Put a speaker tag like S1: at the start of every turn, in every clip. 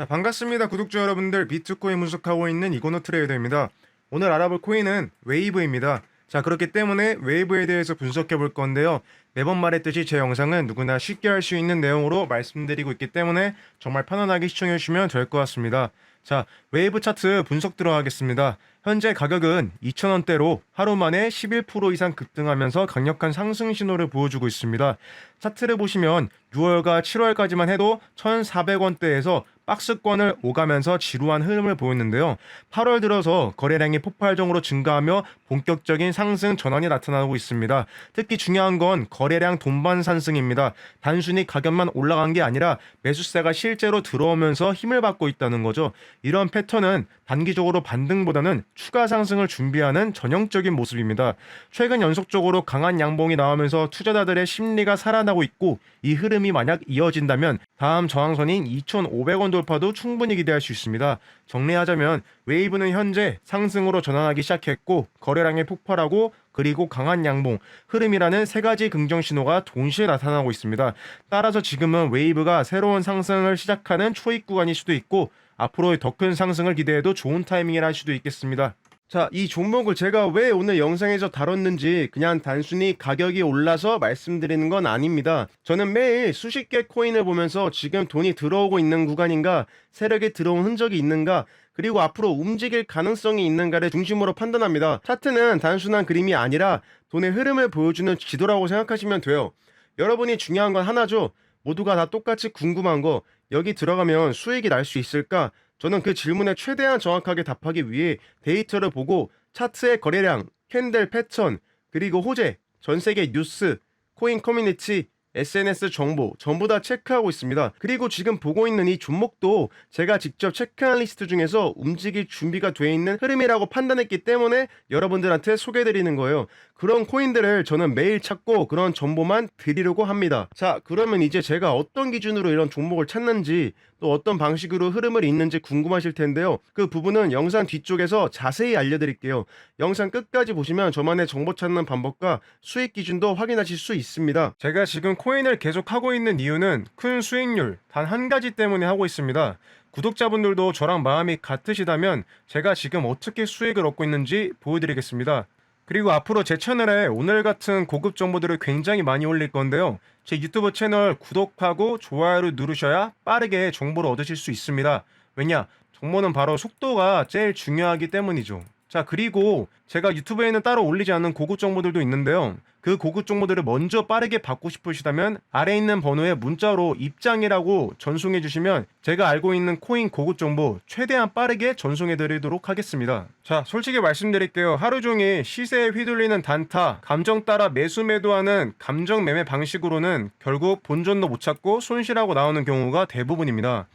S1: 자, 반갑습니다. 구독자 여러분들. 비트코인 분석하고 있는 이고노 트레이더입니다. 오늘 알아볼 코인은 웨이브입니다. 자, 그렇기 때문에 웨이브에 대해서 분석해 볼 건데요. 매번 말했듯이 제 영상은 누구나 쉽게 할 수 있는 내용으로 말씀드리고 있기 때문에 정말 편안하게 시청해 주시면 될 것 같습니다. 자, 웨이브 차트 분석 들어가겠습니다. 현재 가격은 2,000원대로 하루 만에 11% 이상 급등하면서 강력한 상승 신호를 보여주고 있습니다. 차트를 보시면 6월과 7월까지만 해도 1,400원대에서 박스권을 오가면서 지루한 흐름을 보였는데요. 8월 들어서 거래량이 폭발적으로 증가하며 본격적인 상승 전환이 나타나고 있습니다. 특히 중요한 건 거래량 동반 상승입니다. 단순히 가격만 올라간 게 아니라 매수세가 실제로 들어오면서 힘을 받고 있다는 거죠. 이런 패턴은 단기적으로 반등보다는 추가 상승을 준비하는 전형적인 모습입니다. 최근 연속적으로 강한 양봉이 나오면서 투자자들의 심리가 살아나고 있고 이 흐름 이 만약 이어진다면 다음 저항선인 2,500원 돌파도 충분히 기대할 수 있습니다. 정리하자면 웨이브는 현재 상승으로 전환하기 시작했고 거래량이 폭발하고 그리고 강한 양봉, 흐름이라는 세 가지 긍정 신호가 동시에 나타나고 있습니다. 따라서 지금은 웨이브가 새로운 상승을 시작하는 초입 구간일 수도 있고 앞으로의 더 큰 상승을 기대해도 좋은 타이밍이라 할 수도 있겠습니다. 자, 이 종목을 제가 왜 오늘 영상에서 다뤘는지 그냥 단순히 가격이 올라서 말씀드리는 건 아닙니다. 저는 매일 수십 개 코인을 보면서 지금 돈이 들어오고 있는 구간인가, 세력이 들어온 흔적이 있는가, 그리고 앞으로 움직일 가능성이 있는가를 중심으로 판단합니다. 차트는 단순한 그림이 아니라 돈의 흐름을 보여주는 지도라고 생각하시면 돼요. 여러분이 중요한 건 하나죠. 모두가 다 똑같이 궁금한 거, 여기 들어가면 수익이 날 수 있을까? 저는 그 질문에 최대한 정확하게 답하기 위해 데이터를 보고 차트의 거래량, 캔들 패턴, 그리고 호재, 전 세계 뉴스, 코인 커뮤니티, SNS 정보 전부 다 체크하고 있습니다. 그리고 지금 보고 있는 이 종목도 제가 직접 체크한 리스트 중에서 움직일 준비가 돼 있는 흐름이라고 판단했기 때문에 여러분들한테 소개해드리는 거예요. 그런 코인들을 저는 매일 찾고 그런 정보만 드리려고 합니다. 자, 그러면 이제 제가 어떤 기준으로 이런 종목을 찾는지 또 어떤 방식으로 흐름을 잇는지 궁금하실 텐데요. 그 부분은 영상 뒤쪽에서 자세히 알려드릴게요. 영상 끝까지 보시면 저만의 정보 찾는 방법과 수익 기준도 확인하실 수 있습니다. 제가 지금 코인을 계속 하고 있는 이유는 큰 수익률 단 한 가지 때문에 하고 있습니다. 구독자분들도 저랑 마음이 같으시다면 제가 지금 어떻게 수익을 얻고 있는지 보여드리겠습니다. 그리고 앞으로 제 채널에 오늘 같은 고급 정보들을 굉장히 많이 올릴 건데요. 제 유튜브 채널 구독하고 좋아요를 누르셔야 빠르게 정보를 얻으실 수 있습니다. 왜냐? 정보는 바로 속도가 제일 중요하기 때문이죠. 자, 그리고 제가 유튜브에는 따로 올리지 않는 고급 정보들도 있는데요. 그 고급 정보들을 먼저 빠르게 받고 싶으시다면 아래 있는 번호에 문자로 입장이라고 전송해 주시면 제가 알고 있는 코인 고급 정보 최대한 빠르게 전송해 드리도록 하겠습니다. 자, 솔직히 말씀드릴게요. 하루 종일 시세에 휘둘리는 단타, 감정 따라 매수 매도하는 감정 매매 방식으로는 결국 본전도 못 찾고 손실하고 나오는 경우가 대부분입니다.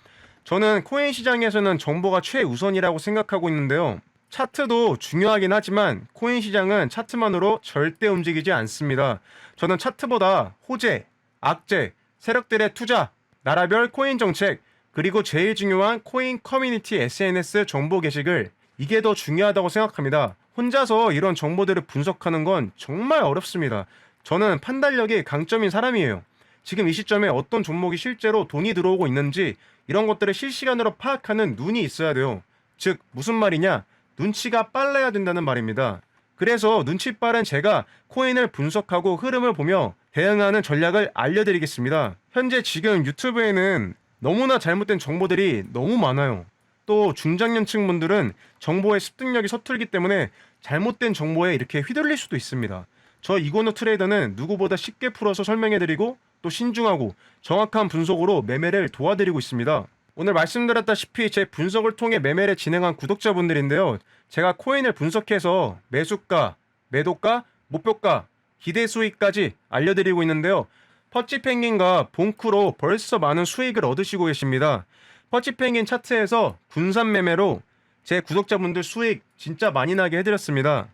S1: 저는 코인 시장에서는 정보가 최우선이라고 생각하고 있는데요. 차트도 중요하긴 하지만 코인 시장은 차트만으로 절대 움직이지 않습니다. 저는 차트보다 호재, 악재, 세력들의 투자, 나라별 코인 정책, 그리고 제일 중요한 코인 커뮤니티 SNS 정보 게시글 이게 더 중요하다고 생각합니다. 혼자서 이런 정보들을 분석하는 건 정말 어렵습니다. 저는 판단력이 강점인 사람이에요. 지금 이 시점에 어떤 종목이 실제로 돈이 들어오고 있는지 이런 것들을 실시간으로 파악하는 눈이 있어야 돼요. 즉 무슨 말이냐? 눈치가 빨라야 된다는 말입니다. 그래서 눈치 빠른 제가 코인을 분석하고 흐름을 보며 대응하는 전략을 알려드리겠습니다. 현재 지금 유튜브에는 너무나 잘못된 정보들이 너무 많아요. 또 중장년층 분들은 정보의 습득력이 서툴기 때문에 잘못된 정보에 이렇게 휘둘릴 수도 있습니다. 저 이고노 트레이더는 누구보다 쉽게 풀어서 설명해드리고 또 신중하고 정확한 분석으로 매매를 도와드리고 있습니다. 오늘 말씀드렸다시피 제 분석을 통해 매매를 진행한 구독자분들인데요. 제가 코인을 분석해서 매수가, 매도가, 목표가, 기대 수익까지 알려드리고 있는데요. 퍼치 펭귄과 봉크로 벌써 많은 수익을 얻으시고 계십니다. 퍼치 펭귄 차트에서 분산 매매로 제 구독자분들 수익 진짜 많이 나게 해드렸습니다.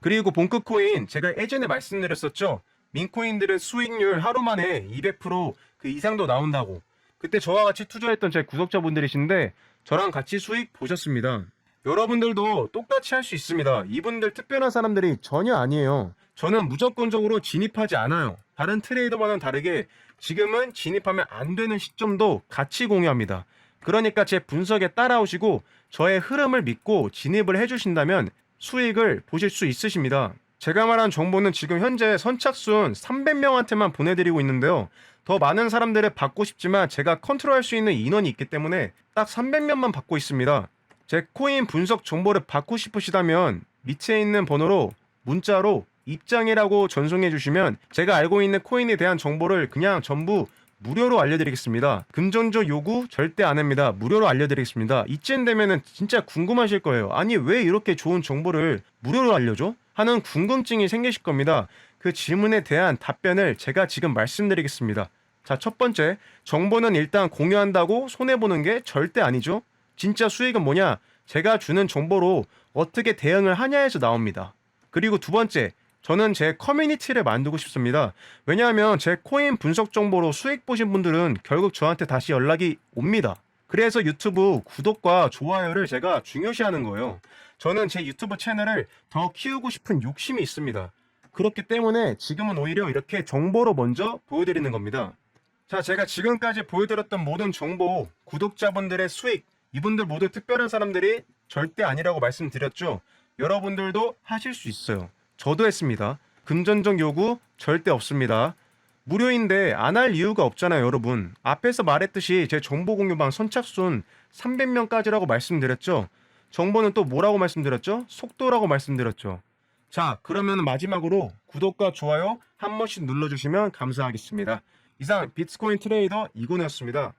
S1: 그리고 봉크 코인 제가 예전에 말씀드렸었죠. 민코인들은 수익률 하루 만에 200%그 이상도 나온다고. 그때 저와 같이 투자했던 제 구독자분들이신데 저랑 같이 수익 보셨습니다. 여러분들도 똑같이 할 수 있습니다. 이분들 특별한 사람들이 전혀 아니에요. 저는 무조건적으로 진입하지 않아요. 다른 트레이더와는 다르게 지금은 진입하면 안 되는 시점도 같이 공유합니다. 그러니까 제 분석에 따라오시고 저의 흐름을 믿고 진입을 해주신다면 수익을 보실 수 있으십니다. 제가 말한 정보는 지금 현재 선착순 300명한테만 보내드리고 있는데요. 더 많은 사람들을 받고 싶지만 제가 컨트롤할 수 있는 인원이 있기 때문에 딱 300명만 받고 있습니다. 제 코인 분석 정보를 받고 싶으시다면 밑에 있는 번호로 문자로 입장이라고 전송해 주시면 제가 알고 있는 코인에 대한 정보를 그냥 전부 무료로 알려드리겠습니다. 금전적 요구 절대 안 합니다. 무료로 알려드리겠습니다. 이쯤 되면은 진짜 궁금하실 거예요. 아니 왜 이렇게 좋은 정보를 무료로 알려줘? 하는 궁금증이 생기실 겁니다. 그 질문에 대한 답변을 제가 지금 말씀드리겠습니다. 자, 첫 번째, 정보는 일단 공유한다고 손해보는 게 절대 아니죠. 진짜 수익은 뭐냐? 제가 주는 정보로 어떻게 대응을 하냐에서 나옵니다. 그리고 두 번째, 저는 제 커뮤니티를 만들고 싶습니다. 왜냐하면 제 코인 분석 정보로 수익 보신 분들은 결국 저한테 다시 연락이 옵니다. 그래서 유튜브 구독과 좋아요를 제가 중요시하는 거예요. 저는 제 유튜브 채널을 더 키우고 싶은 욕심이 있습니다. 그렇기 때문에 지금은 오히려 이렇게 정보로 먼저 보여드리는 겁니다. 자, 제가 지금까지 보여드렸던 모든 정보, 구독자분들의 수익, 이분들 모두 특별한 사람들이 절대 아니라고 말씀드렸죠. 여러분들도 하실 수 있어요. 저도 했습니다. 금전적 요구 절대 없습니다. 무료인데 안 할 이유가 없잖아요, 여러분. 앞에서 말했듯이 제 정보 공유방 선착순 300명까지라고 말씀드렸죠. 정보는 또 뭐라고 말씀드렸죠? 속도라고 말씀드렸죠. 자, 그러면 마지막으로 구독과 좋아요 한 번씩 눌러주시면 감사하겠습니다. 이상 비트코인 트레이더 이곤이었습니다.